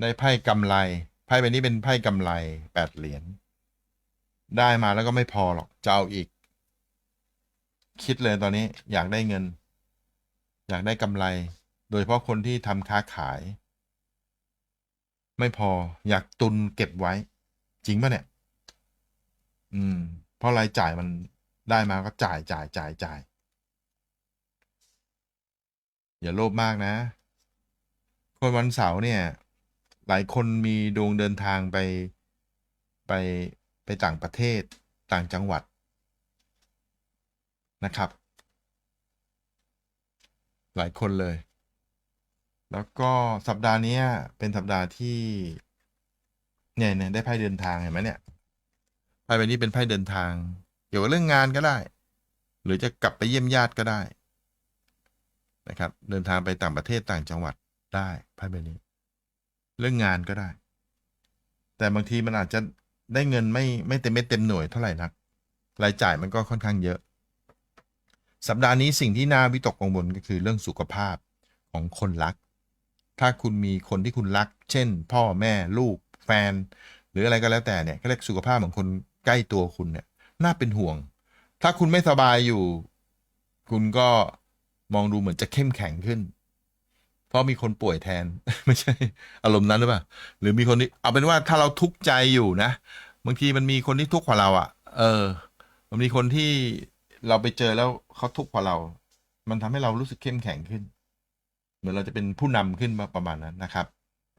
ได้ไพ่กำไรไพ่ใบนี้เป็นไพ่กำไรแปดเหรียญได้มาแล้วก็ไม่พอหรอกจะเอาอีก คิดเลยตอนนี้อยากได้เงิน อยากได้กำไร โดยเฉพาะคนที่ทำค้าขาย ไม่พออยากตุนเก็บไว้ จริงปะเนี่ย อืม เพราะรายจ่ายมันได้มาก็จ่ายจ่ายจ่ายจ่ายอย่าโลภมากนะ คนวันเสาร์เนี่ย หลายคนมีดวงเดินทางไปไปไปต่างประเทศต่างจังหวัดนะครับ หลายคนเลย แล้วก็สัปดาห์นี้เป็นสัปดาห์ที่เนี่ยเนี่ยได้ไพ่เดินทางเห็นไหมเนี่ยไพ่ใบนี้เป็นไพ่เดินทาง เกี่ยวกับเรื่องงานก็ได้ หรือจะกลับไปเยี่ยมญาติก็ได้นะครับ เดินทางไปต่างประเทศต่างจังหวัดได้ไพ่ใบนี้ เรื่องงานก็ได้ แต่บางทีมันอาจจะได้เงินไม่ไม่เต็มเม็ดเต็มหน่วยเท่าไหร่นัก รายจ่ายมันก็ค่อนข้างเยอะ สัปดาห์นี้สิ่งที่น่าวิตกกังวลก็คือเรื่องสุขภาพของคนรัก ถ้าคุณมีคนที่คุณรัก เช่น พ่อแม่ลูก แฟน หรืออะไรก็แล้วแต่เนี่ยก็เรียกสุขภาพของคนใกล้ตัวคุณเนี่ย น่าเป็นห่วง ถ้าคุณไม่สบายอยู่ คุณก็มองดูเหมือนจะเข้มแข็งขึ้น ราะมีคนป่วยแทน ไม่ใช่ อารมณ์นั้นหรือเปล่า หรือมีคนที่เอาเป็นว่าถ้าเราทุกข์ใจอยู่นะ บางทีมันมีคนที่ทุกข์กว่าเราอะ่ะ เออ มันมีคนที่เราไปเจอแล้วเขาทุกข์กว่าเรา มันทำให้เรารู้สึกเข้มแข็งขึ้น เหมือนเราจะเป็นผู้นำขึ้นมาประมาณนั้นนะครับ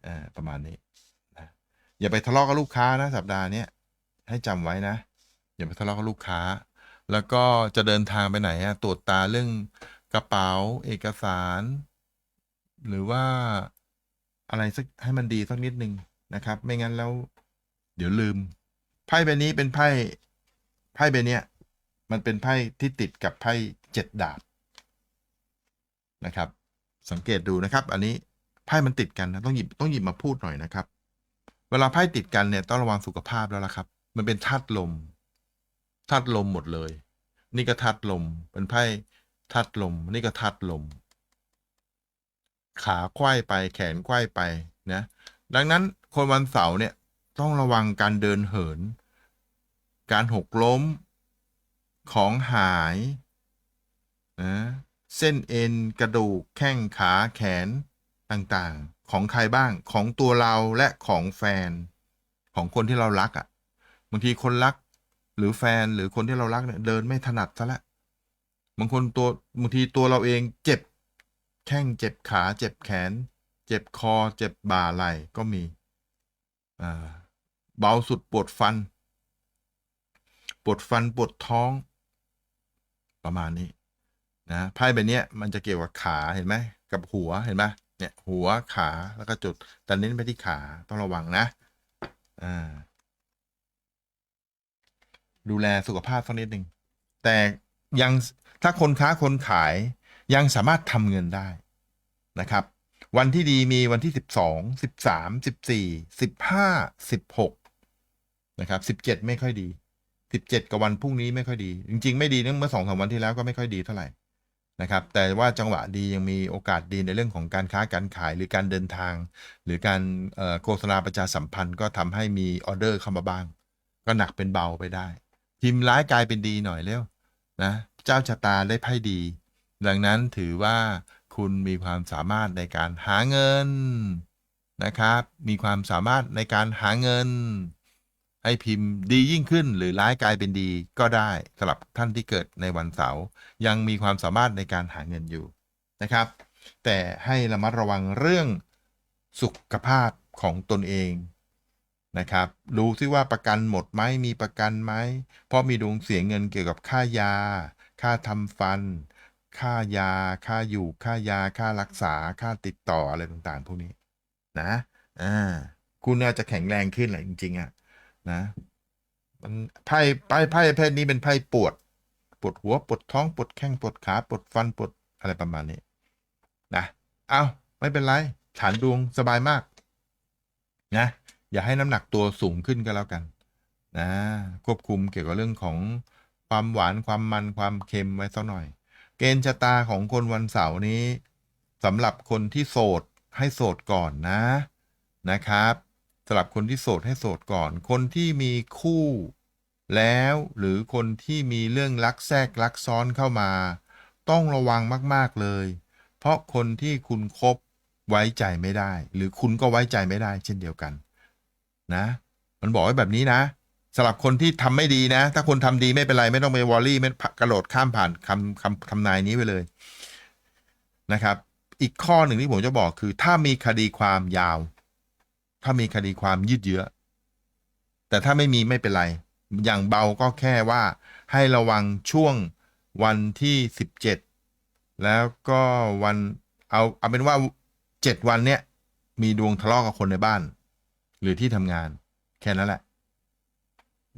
เออประมาณนี้นะอย่าไปทะเลาะกับลูกค้านะสัปดาห์เนี้ยให้จำไว้นะ อย่าไปทะเลาะกับลูกค้า แล้วก็จะเดินทางไปไหนอะตรวจตาเรื่องกระเป๋า เอกสาร หรือว่าอะไรสักให้มันดีสักนิดนึงนะครับ ไม่งั้นแล้ว เดี๋ยวลืม ไพ่ใบนี้เป็นไพ่ไพ่ใบเนี้ยมันเป็นไพ่ที่ติดกับไพ่เจ็ดดาบนะครับ สังเกตดูนะครับ อันนี้ไพ่มันติดกันนะต้องหยิบต้องหยิบมาพูดหน่อยนะครับ เวลาไพ่ติดกันเนี่ยต้องระวังสุขภาพแล้วล่ะครับ มันเป็นธาตุลมธาตุลมหมดเลย นี่ก็ธาตุลม เป็นไพ่ธาตุลม นี่ก็ธาตุลม ขาไขว้ไปแขนไขว้ไปนะ ดังนั้นคนวันเสาร์เนี่ยต้องระวังการเดินเหิน การหกล้ม ของหายนะเส้นเอ็นกระดูกแข้งขาแขนต่างๆ ของใครบ้างของตัวเราและของแฟน ของคนที่เรารักอะ่ะบางทีคนรัก หรือแฟนหรือคนที่เรารักเนี่ยเดินไม่ถนัดซะและบางคนตัวบางทีตัวเราเองเจ็บ แข้งเจ็บขาเจ็บแขน เจ็บคอ เจ็บบ่าไหล่ก็มีเบาสุดปวดฟัน ปวดฟันปวดท้อง ประมาณนี้นะไพ่ใบนี้มันจะเกี่ยวกับขาเห็นไหมกับหัวเห็นไหมเนี่ย หัวขาแล้วก็จุด แต่เน้นไปที่ขาต้องระวังนะอ่าดูแลสุขภาพสักนิดหนึ่งแต่ยังถ้าคนค้าคนขาย ยังสามารถทำเงินได้นะครับ วันที่ดีมีวันที่สิบสองสิบสามสิบสี่สิบห้าสิบหกนะครับสิบเจ็ดไม่ค่อยดีสิบเจ็ดกับวันพรุ่งนี้ไม่ค่อยดี จริง ๆ ไม่ดีเนื่องเมื่อสองสามวันที่แล้วก็ไม่ค่อยดีเท่าไหร่นะครับ แต่ว่าจังหวะดียังมีโอกาสดีในเรื่องของการค้าการขายหรือการเดินทาง หรือการโฆษณาประชาสัมพันธ์ก็ทำให้มีออเดอร์เข้ามาบ้าง ก็หนักเป็นเบาไปได้ พิมพ์ร้ายกลายเป็นดีหน่อยเร็วนะ เจ้าชะตาได้ไพ่ดี ดังนั้นถือว่าคุณมีความสามารถในการหาเงินนะครับ มีความสามารถในการหาเงิน ให้พิมพ์ดียิ่งขึ้นหรือร้ายกลายเป็นดีก็ได้สำหรับท่านที่เกิดในวันเสาร์ยังมีความสามารถในการหาเงินอยู่นะครับ แต่ให้ระมัดระวังเรื่องสุขภาพของตนเองนะครับดูซิว่าประกันหมดไหมมีประกันไหมเพราะมีดวงเสียเงินเกี่ยวกับค่ายา ค่าทำฟัน ค่ายา ค่าอยู่ค่ายา ค่ารักษา ค่าติดต่ออะไรต่างๆ พวกนี้ นะอ่าคุณน่าจะแข็งแรงขึ้นแหละจริง ๆอะนะมันไพ่ไพ่ไพ่ประเพศนี้เป็นไพ่ปวด ปวดหัวปวดท้องปวดแข้งปวดขาปวดฟันปวดอะไรประมาณนี้นะเอาไม่เป็นไรฐานดวงสบายมาก นะ อย่าให้น้ำหนักตัวสูงขึ้นก็แล้วกัน นะ ควบคุมเกี่ยวกับเรื่องของความหวานความมันความเค็มไว้สักหน่อย เกณฑ์ชะตาของคนวันเสาร์นี้สำหรับคนที่โสดให้โสดก่อนนะนะครับสำหรับคนที่โสดให้โสดก่อน คนที่มีคู่ แล้วหรือคนที่มีเรื่องลักแทรกลักซ้อนเข้ามา ต้องระวังมาก ๆเลย เพราะคนที่คุณคบไว้ใจไม่ได้ หรือคุณก็ไว้ใจไม่ได้ เช่นเดียวกัน นะ มันบอกไว้แบบนี้นะ สำหรับคนที่ทำไม่ดีนะ ถ้าคนทำดีไม่เป็นไร ไม่ต้องไปวอรี่ไม่กระโดดข้ามผ่านคำคำทำนายนี้ไปเลยนะครับ อีกข้อหนึ่งที่ผมจะบอกคือ ถ้ามีคดีความยาว ถ้ามีคดีความยืดเยื้อแต่ถ้าไม่มีไม่เป็นไร อย่างเบาก็แค่ว่าให้ระวังช่วงวันที่สิบเจ็ดแล้วก็วันเอาเอาเป็นว่าเจ็ดวันเนี้ยมีดวงทะเลาะกับคนในบ้าน หรือที่ทำงาน แค่นั้นแหละ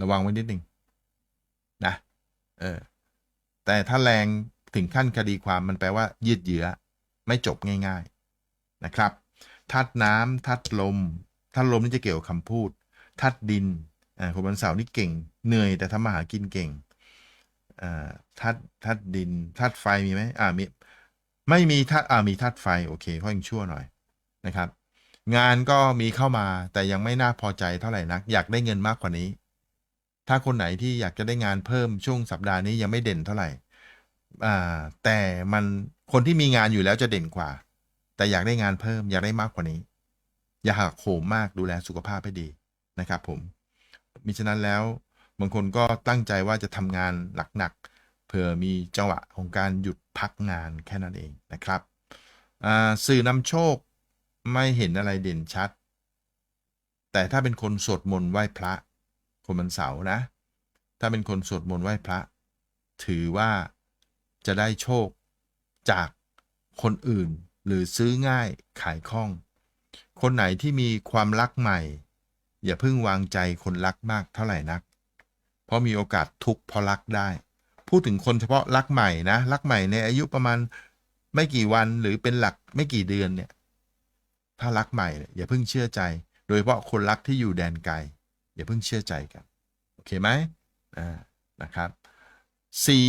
ระวังไว้นิดหนึ่งนะ เออ แต่ถ้าแรงถึงขั้นคดีความมันแปลว่า ยืดเยื้อ ไม่จบง่าย ๆนะครับทัดน้ำทัดลมทัดลมนี่จะเกี่ยวกับคำพูด ทัดดินอ่าคนวันเสาร์นี่เก่ง เหนื่อยแต่ทำมาหากินเก่งอ่าทัดทัดดินทัดไฟมีไหมอ่ามีไม่มีทัดอ่ามีทัดไฟโอเคเขายังชั่วหน่อยนะครับ งานก็มีเข้ามาแต่ยังไม่น่าพอใจเท่าไหร่นัก อยากได้เงินมากกว่านี้ ถ้าคนไหนที่อยากจะได้งานเพิ่มช่วงสัปดาห์นี้ยังไม่เด่นเท่าไหร่อ่าแต่มันคนที่มีงานอยู่แล้วจะเด่นกว่า แต่อยากได้งานเพิ่มอยากได้มากกว่านี้ อย่าหักโหมมากดูแลสุขภาพให้ดีนะครับ ผมมิฉะนั้นแล้วบางคนก็ตั้งใจว่าจะทำงานหนักๆเผื่อมีจังหวะของการหยุดพักงานแค่นั้นเองนะครับสื่อนำโชคไม่เห็นอะไรเด่นชัด แต่ถ้าเป็นคนสวดมนต์ไหว้พระ คนวันเสาร์นะ ถ้าเป็นคนสวดมนต์ไหว้พระ ถือว่าจะได้โชคจากคนอื่นหรือซื้อง่ายขายคล่อง คนไหนที่มีความรักใหม่ อย่าเพิ่งวางใจคนรักมากเท่าไหร่นัก เพราะมีโอกาสทุกข์เพราะรักได้ พูดถึงคนเฉพาะรักใหม่นะรักใหม่ในอายุประมาณไม่กี่วันหรือเป็นหลักไม่กี่เดือนเนี่ยถ้ารักใหม่อย่าเพิ่งเชื่อใจ โดยเฉพาะคนรักที่อยู่แดนไกล อย่าเพิ่งเชื่อใจกัน โอเคไหมนะครับ สี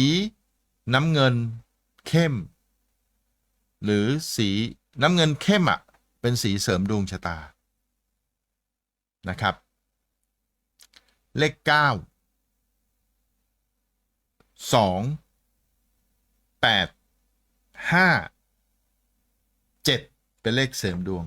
น้ำเงินเข้ม หรือสีน้ำเงินเข้มอะ เป็นสีเสริมดวงชะตานะครับ เลขเก้าสองแปดห้าเจ็ดเป็นเลขเสริมดวง